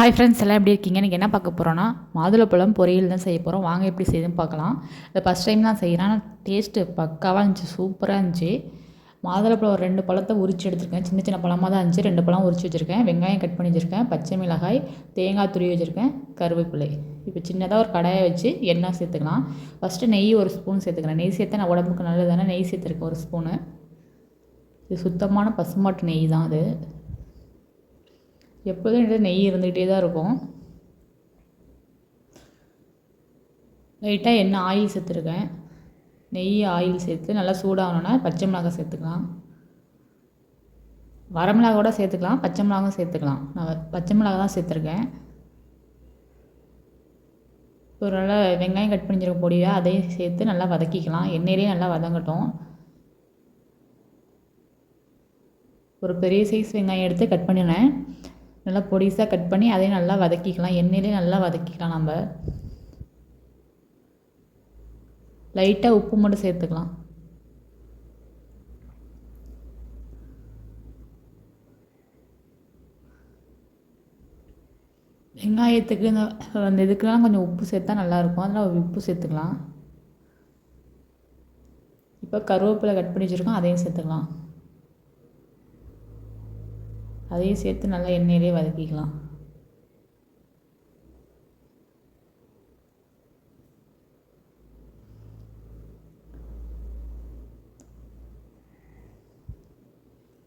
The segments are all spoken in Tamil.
ஹாய் ஃப்ரெண்ட்ஸ் எல்லாம் எப்படி இருக்கீங்க? எனக்கு என்ன பார்க்க போகிறோன்னா மாதுளப்பழம் பொரியல் தான் செய்ய போகிறோம் வாங்க எப்படி செய்யுதுன்னு பார்க்கலாம். இதை ஃபஸ்ட் டைம் தான் செய்கிறேன் ஆனால் டேஸ்ட்டு பக்காவாக இருந்துச்சு சூப்பராக இருந்துச்சு. மாதுளப்பழம் ஒரு ரெண்டு பழத்தை உரிச்சு எடுத்துருக்கேன். சின்ன சின்ன பழமாக தான் இருந்துச்சு. ரெண்டு பழம் உரிச்சு வச்சுருக்கேன். வெங்காயம் கட் பண்ணி வச்சுருக்கேன். பச்சை மிளகாய் தேங்காய் துருவி வச்சுருக்கேன். கருவேப்பிலை. இப்போ சின்னதாக ஒரு கடாயை வச்சு எண்ணெய் சேர்த்துக்கலாம். ஃபஸ்ட்டு நெய் ஒரு ஸ்பூன் சேர்த்துக்கிறேன். நெய் சேர்த்தா நான் உடம்புக்கு நல்லது தானே நெய் சேர்த்துருக்கேன் ஒரு ஸ்பூனு இது சுத்தமான பசுமாட்டு நெய் தான் அது. எப்போதும் என்கிட்ட நெய் இருந்துக்கிட்டே தான் இருக்கும். லைட்டாக எண்ணெய் ஆயில் சேர்த்துருக்கேன். நெய் ஆயில் சேர்த்து நல்லா சூடாகணுன்னா பச்சை மிளகாய் சேர்த்துக்கலாம். வரமிளகா கூட சேர்த்துக்கலாம் பச்சை மிளகாவும் சேர்த்துக்கலாம். நான் பச்சை மிளகா தான் சேர்த்துருக்கேன். ஒரு நல்லா வெங்காயம் கட் பண்ணிச்சிருக்க பொடியாக அதையும் சேர்த்து நல்லா வதக்கிக்கலாம். எண்ணெயிலே நல்லா வதங்கட்டும். ஒரு பெரிய சைஸ் வெங்காயம் எடுத்து கட் பண்ணினேன் நல்லா பொடிசாக கட் பண்ணி அதையும் நல்லா வதக்கிக்கலாம். எண்ணெயிலே நல்லா வதக்கிக்கலாம் நம்ம. லைட்டாக உப்பு மட்டும் சேர்த்துக்கலாம். வெங்காயத்துக்கு இந்த அந்த இதுக்கெலாம் கொஞ்சம் உப்பு சேர்த்தா நல்லாயிருக்கும். அதனால் உப்பு சேர்த்துக்கலாம். இப்போ கருவேப்பிலை கட் பண்ணி வச்சுருக்கோம் அதையும் சேர்த்துக்கலாம். அதையும் சேர்த்து நல்லா எண்ணெயிலே வதக்கிக்கலாம்.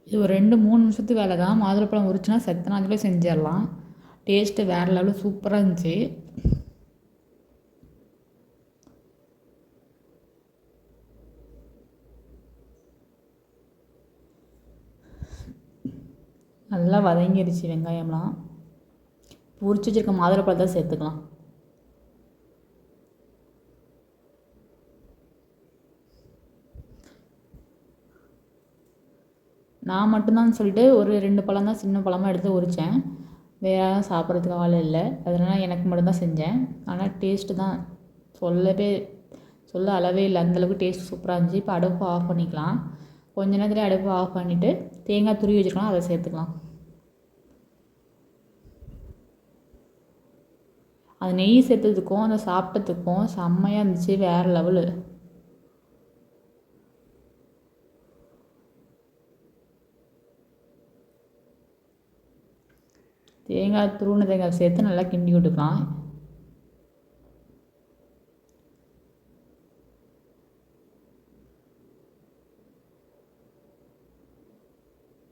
இது ஒரு ரெண்டு மூணு நிமிஷத்துக்கு வேலை தான். மாதுளப்பழம் உரிச்சுனா செத்தனாச்சுலே செஞ்சிடலாம். டேஸ்ட்டு வேறு லெவலில் சூப்பராக இருந்துச்சு. நல்லா வதங்கிடுச்சு வெங்காயம்லாம். உரிச்சு வச்சுருக்க மாதுளப்பழத்தை சேர்த்துக்கலாம். நான் மட்டும்தான் சொல்லிட்டு ஒரு ரெண்டு பழம் தான் சின்ன பழமாக எடுத்து உரித்தேன் வேறு யாரும் சாப்பிட்றதுக்கு ஆள் இல்லை. அதனால் எனக்கு மட்டும்தான் செஞ்சேன். ஆனால் டேஸ்ட்டு தான். சொல்லவே சொல்ல அளவே இல்லை. அந்தளவுக்கு டேஸ்ட் சூப்பராக இருந்துச்சு. இப்போ அடுப்பு ஆஃப் பண்ணிக்கலாம். கொஞ்ச நேரத்தில் அடுப்பு ஆஃப் பண்ணிவிட்டு தேங்காய் துருவி வச்சுருக்கலாம் அதை சேர்த்துக்கலாம். அது நெய் சேர்த்ததுக்கும் அதை சாப்பிட்டதுக்கும் செம்மையாக இருந்துச்சு வேறு லெவலு தேங்காய் துருவின தேங்காய் சேர்த்து நல்லா கிண்டி விட்டுக்கலாம்.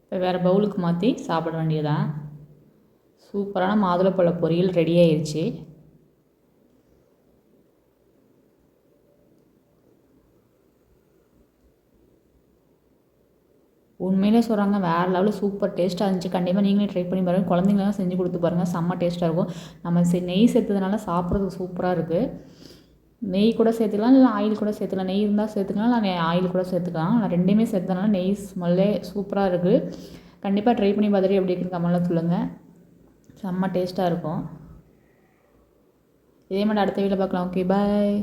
இப்போ வேறு பவுலுக்கு மாற்றி சாப்பிட வேண்டியதான் சூப்பரான மாதுளப்பழ பொரியல் ரெடி ஆயிடுச்சு உண்மையிலே சொல்கிறாங்க வேறு லெவலில் சூப்பர் டேஸ்ட்டாக இருந்துச்சு. கண்டிப்பாக நீங்களே ட்ரை பண்ணி பாருங்கள் குழந்தைங்களாம் செஞ்சு கொடுத்து பாருங்கள் செம்ம டேஸ்ட்டாக இருக்கும். நம்ம செ நெய் சேர்த்ததுனால சாப்பிட்றதுக்கு சூப்பராக இருக்குது நெய் கூட சேர்த்துக்கலாம் இல்லை ஆயில் கூட சேர்த்துக்கலாம். நெய் இருந்தால் சேர்த்துக்கலாம் இல்லை ஆயில் கூட சேர்த்துக்கலாம். நான் ரெண்டுமே சேர்த்ததுனால நெய் ஸ்மெல்லே சூப்பராக இருக்குது கண்டிப்பாக ட்ரை பண்ணி பார்த்துட்டு எப்படி இருக்குன்னு கமெண்ட்டில் சொல்லுங்கள் செம்ம டேஸ்ட்டாக இருக்கும். இதே மாதிரி அடுத்த வீட்டில் பார்க்கலாம். Okay bye